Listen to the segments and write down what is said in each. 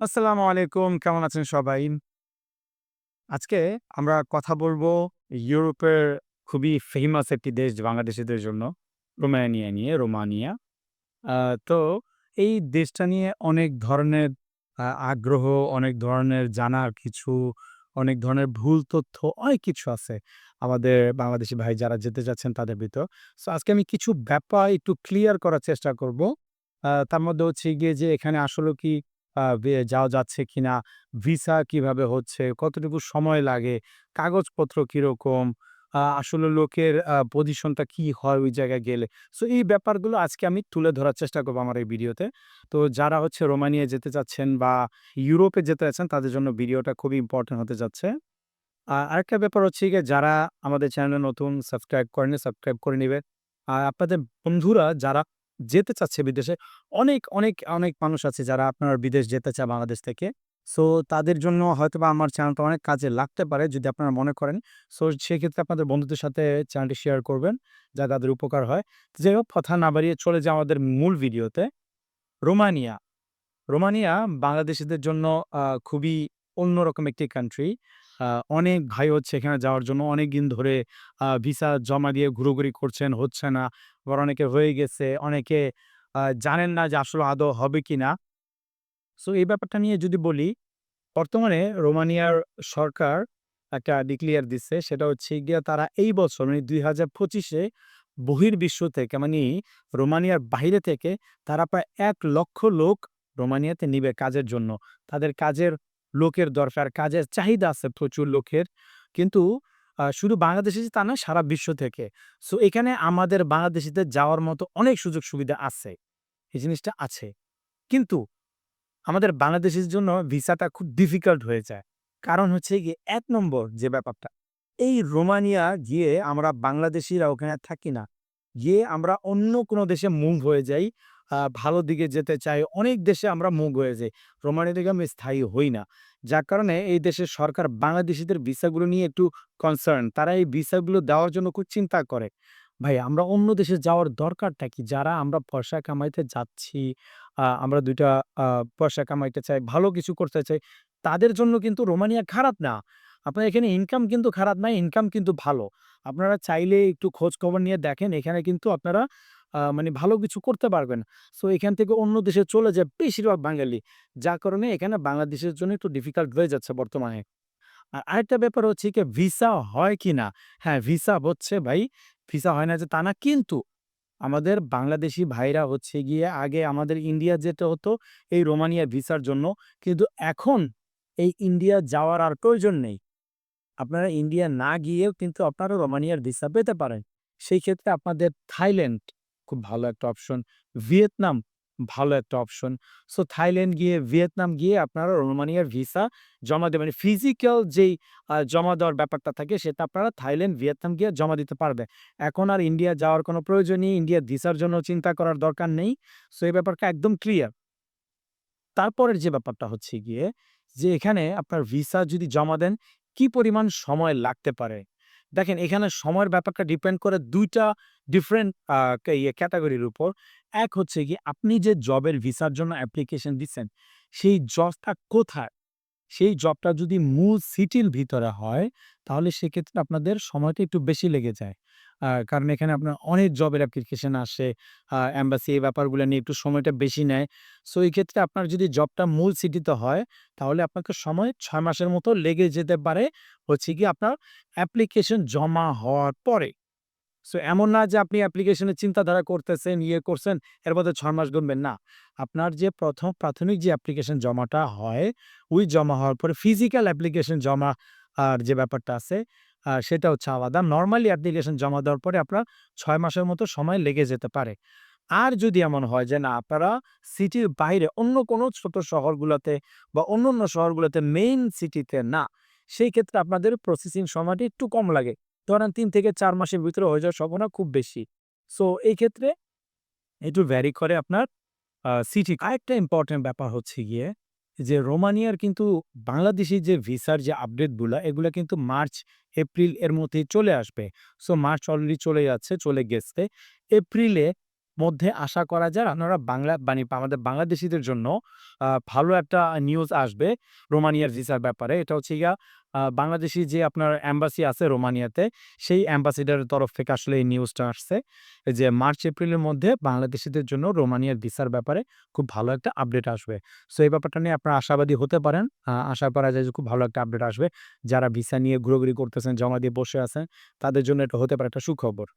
আসসালামু আলাইকুম। কেমন আছেন সবাই? আজকে আমরা কথা বলব ইউরোপের খুবই ফেমাস একটি দেশ বাংলাদেশিদের জন্য, রোমানিয়া নিয়ে, রোমানিয়া। তো এই দেশটা নিয়ে অনেক ধরনের আগ্রহ, অনেক ধরনের জানার কিছু, অনেক ধরনের ভুল তথ্য, অনেক কিছু আছে আমাদের বাংলাদেশি ভাই যারা যেতে চাচ্ছেন তাদের ভিতর। সো আজকে আমি কিছু ব্যাপার একটু ক্লিয়ার করার চেষ্টা করব। তার মধ্যে হচ্ছে গিয়ে যে এখানে আসলে কি যাওয়া যাচ্ছে কিনা, ভিসা কীভাবে হচ্ছে, কতটুকু সময় লাগে, কাগজপত্র কীরকম আসলে লোকের পজিশনটা কি হয় ওই জায়গায় গেলে। সো এই ব্যাপারগুলো আজকে আমি তুলে ধরার চেষ্টা করব আমার এই ভিডিওতে। তো যারা হচ্ছে রোমানিয়া যেতে চাচ্ছেন বা ইউরোপে যেতে চাচ্ছেন তাদের জন্য ভিডিওটা খুবই ইম্পোর্টেন্ট হতে যাচ্ছে। আ আরেকটা ব্যাপার হচ্ছে গিয়ে যারা আমাদের চ্যানেলে নতুন সাবস্ক্রাইব করেননি, সাবস্ক্রাইব করে নেবে আর আপনাদের বন্ধুরা যারা যেতে চাচ্ছে বিদেশে, অনেক, অনেক, অনেক মানুষ আছে যারা আপনার বিদেশ যেতে চায় বাংলাদেশ থেকে। সো তাদের জন্য হয়তোবা আমার চ্যানেলটা অনেক কাজে লাগতে পারে যদি আপনারা মনে করেন। সো সেক্ষেত্রে আপনাদের বন্ধুদের সাথে চ্যানেলটি শেয়ার করবেন, যা তাদের উপকার হয়। যাই হোক কথা না বাড়িয়ে চলে যাই আমাদের মূল ভিডিওতে। রোমানিয়া। রোমানিয়া বাংলাদেশিদের জন্য খুবই অন্যরকম একটি কান্ট্রি। অনেক ভাই হচ্ছে এখানে যাওয়ার জন্য অনেক দিন ধরে ভিসা জমা দিয়ে ঘুরোঘুরি করছেন, হচ্ছে না। আবার অনেকে হয়ে গেছে, অনেকে জানেন না যে আসলে আদৌ হবে কি না সো এই ব্যাপারটা নিয়ে যদি বলি, বর্তমানে রোমানিয়ার সরকার একটা ডিক্লিয়ার দিচ্ছে। সেটা হচ্ছে গিয়ে তারা এই বছর মানে দুই হাজার পঁচিশে বহির্বিশ্ব থেকে মানে রোমানিয়ার বাইরে থেকে তারা প্রায় ১,০০,০০০ লোক রোমানিয়াতে নিবে কাজের জন্য। তাদের কাজের লোকের দরকার, কাজের চাহিদা আছে প্রচুর লোকের। কিন্তু শুধু বাংলাদেশী তা না সারা বিশ্ব থেকে। সো এখানে আমাদের বাংলাদেশীদের যাওয়ার মতো অনেক সুযোগ সুবিধা আছে। এই জিনিসটা আছে। কিন্তু আমাদের বাংলাদেশীর জন্য ভিসাটা খুব ডিফিকাল্ট হয়ে যায়। কারণ হচ্ছে গিয়ে এক নম্বর যে ব্যাপারটা, এই রোমানিয়া গিয়ে আমরা বাংলাদেশীরা ওখানে থাকি না। গিয়ে আমরা অন্য কোনো দেশে মুভ হয়ে যাই। ভালো দিকে যেতে চাই। অনেক দেশে আমরা মুভ হয়ে যাই। রোমানিয়া থেকে আমি স্থায়ী হই না। যার কারণে এই দেশের সরকার বাংলাদেশিদের ভিসাগুলো নিয়ে একটু কনসার্ন। তারা এই ভিসাগুলো দেওয়ার জন্য খুব চিন্তা করে। ভাই আমরা অন্য দেশে যাওয়ার দরকারটা কি? যারা আমরা পয়সা কামাইতে যাচ্ছি, আমরা দুইটা পয়সা কামাইতে চাই, ভালো কিছু করতে চাই। তাদের জন্য কিন্তু রোমানিয়া খারাপ না। আপনার এখানে ইনকাম কিন্তু খারাপ না, ইনকাম কিন্তু ভালো। আপনারা চাইলে একটু খোঁজ খবর নিয়ে দেখেন এখানে কিন্তু আপনারা মানে ভালো কিছু করতে পারবেন। সো এখান থেকে অন্য দেশে চলে যায় বেশিরভাগ বাঙালি। যার কারণে এখানে বাংলাদেশের জন্য একটু ডিফিকাল্ট হয়ে যাচ্ছে বর্তমানে। আর আরেকটা ব্যাপার হচ্ছে কি ভিসা হয় কি না হ্যাঁ, ভিসা হচ্ছে ভাই। ভিসা হয় না যে তা না। কিন্তু আমাদের বাংলাদেশি ভাইরা হচ্ছে গিয়ে আগে আমাদের ইন্ডিয়া যেতে হতো এই রোমানিয়া ভিসার জন্য। কিন্তু এখন এই ইন্ডিয়া যাওয়ার আর প্রয়োজন নেই। আপনারা ইন্ডিয়া না গিয়েও কিন্তু আপনারা রোমানিয়ার ভিসা পেতে পারেন। সেই ক্ষেত্রে আপনাদের থাইল্যান্ড খুব ভালো একটা অপশন, ভিয়েতনাম ভালো একটা অপশন। সো থাইল্যান্ড গিয়ে, ভিয়েতনাম গিয়ে আপনারা রোমানিয়ার ভিসা জমা দেবেন। ফিজিক্যাল যেই জমা দেওয়ার ব্যাপারটা থাকে সেটা আপনারা থাইল্যান্ড, ভিয়েতনাম গিয়ে জমা দিতে পারবে। এখন আর ইন্ডিয়া যাওয়ার কোনো প্রয়োজন নেই। ইন্ডিয়ার ভিসার জন্য চিন্তা করার দরকার নেই। সো এই ব্যাপারটা একদম ক্লিয়ার। তারপরের যে ব্যাপারটা হচ্ছে গিয়ে যে এখানে আপনার ভিসা যদি জমা দেন, কি পরিমাণ সময় লাগতে পারে? দেখেন এখানে সময়ের ব্যাপারটা ডিপেন্ড করে দুইটা ডিফারেন্ট ইয়ে ক্যাটাগরির উপর। এক হচ্ছে কি আপনি যে জবের ভিসার জন্য অ্যাপ্লিকেশন দিচ্ছেন, সেই জবটা কোথায়? সেই জবটা যদি মূল সিটির ভিতরে হয়, তাহলে সেক্ষেত্রে আপনাদের সময়টা একটু বেশি লেগে যায়। কারণ এখানে আপনার অনেক জবের অ্যাপ্লিকেশন আসে। অ্যাম্বাসি এই ব্যাপারগুলো নিয়ে একটু সময়টা বেশি নেয়। সো এই ক্ষেত্রে আপনার যদি জবটা মূল সিটিতে হয়, তাহলে আপনাকে সময় ছয় মাসের মতো লেগে যেতে পারে হচ্ছে কি আপনার অ্যাপ্লিকেশন জমা হওয়ার পরে। সো এমন না যে আপনি অ্যাপ্লিকেশনের চিন্তাধারা করতেছেন, ইয়ে করছেন, এর মধ্যে ৬ মাস গুনবেন, না। আপনার যে প্রথম প্রাথমিক যে অ্যাপ্লিকেশন জমাটা হয়, ওই জমা হওয়ার পরে ফিজিক্যাল অ্যাপ্লিকেশন জমা আর যে ব্যাপারটা আছে, সেটা হচ্ছে আলাদা। নর্মালি অ্যাপ্লিকেশন জমা দেওয়ার পরে আপনার ছয় মাসের মতো সময় লেগে যেতে পারে। আর যদি এমন হয় যে না আপনারা সিটির বাইরে অন্য কোনো ছোট শহরগুলোতে বা অন্য অন্য শহরগুলোতে মেইন সিটিতে না, সেই ক্ষেত্রে আপনাদের প্রসেসিং সময়টা একটু কম লাগে। ধরেন তিন থেকে চার মাসের ভিতরে হয়ে যাওয়ার সম্ভাবনা খুব বেশি। সো এই ক্ষেত্রে একটু ভ্যারি করে আপনার সিটি। আরেকটা ইম্পর্টেন্ট ব্যাপার হচ্ছে গিয়ে যে রোমানিয়ার কিন্তু বাংলাদেশী যে ভিসার যে আপডেটগুলো এগুলো কিন্তু মার্চ, এপ্রিল এর মধ্যেই চলে আসবে। সো মার্চ অলরেডি চলে যাচ্ছে, চলে গেছে। এপ্রিলে মধ্যে আশা করা যায় আপনারা বাংলা মানে আমাদের বাংলাদেশিদের জন্য ভালো একটা নিউজ আসবে রোমানিয়ার ভিসার ব্যাপারে। এটা হচ্ছে গিয়া বাংলাদেশি যে আপনার অ্যাম্বাসি আছে রোমানিয়াতে, সেই অ্যাম্বাসেডরের তরফ থেকে আসলে এই নিউজটা আসছে। যে মার্চ এপ্রিলের মধ্যে বাংলাদেশিদের জন্য রোমানিয়ার ভিসার ব্যাপারে খুব ভালো একটা আপডেট আসবে। সো এই ব্যাপারটা নিয়ে আপনারা আশাবাদী হতে পারেন। আশা করা যায় যে খুব ভালো একটা আপডেট আসবে। যারা ভিসা নিয়ে ঘোরাঘুরি করতেছেন, জমা দিয়ে বসে আছেন, তাদের জন্য এটা হতে পারে একটা সুখবর।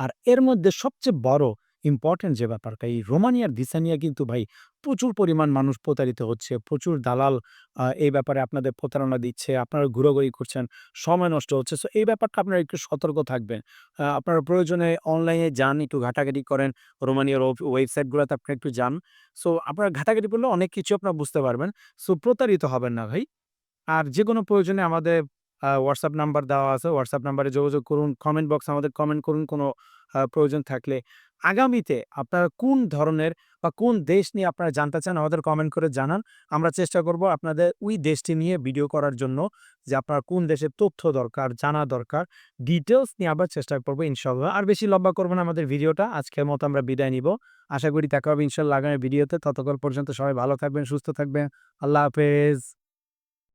আর এর মধ্যে সবচেয়ে বড় ইম্পোর্টেন্ট যে ব্যাপারটা, এই রোমানিয়ার ভিসা নিয়ে কিন্তু ভাই প্রচুর পরিমাণ মানুষ প্রতারিত হচ্ছে। প্রচুর দালাল এই ব্যাপারে আপনাদের প্রতারণা দিচ্ছে। আপনারা ঘোরাঘুরি করছেন, সময় নষ্ট হচ্ছে। সো এই ব্যাপারটা আপনারা একটু সতর্ক থাকবেন। আপনারা প্রয়োজনে অনলাইনে যান, একটু ঘাটাঘাটি করেন। রোমানিয়ার ওয়েব ওয়েবসাইটগুলোতে আপনারা একটু যান। সো আপনারা ঘাটাঘাটি করলে অনেক কিছু আপনারা বুঝতে পারবেন। সো প্রতারিত হবেন না ভাই। আর যেকোনো প্রয়োজনে আমাদের WhatsApp নাম্বার দেওয়া আছে। হোয়াটসঅ্যাপ নাম্বারে যোগাযোগ করুন। কমেন্ট বক্স আমাদের কমেন্ট করুন কোনো প্রয়োজন থাকলে। আগামীতে আপনারা কোন ধরনের বা কোন দেশ নিয়ে আপনারা জানতে চান আমাদের কমেন্ট করে জানান। আমরা চেষ্টা করব আপনাদের ওই দেশটি নিয়ে ভিডিও করার জন্য যে আপনার কোন দেশের তথ্য দরকার, জানা দরকার। ডিটেলস নিয়ে আবার চেষ্টা করব ইনশাআল্লাহ। আর বেশি লম্বা করব না আমাদের ভিডিওটা। আজকের মতো আমরা বিদায় নিব। আশা করি দেখা হবে ইনশাআল্লাহ আগামী ভিডিওতে। ততক্ষণ পর্যন্ত সবাই ভালো থাকবেন, সুস্থ থাকবেন। আল্লাহ হাফেজ।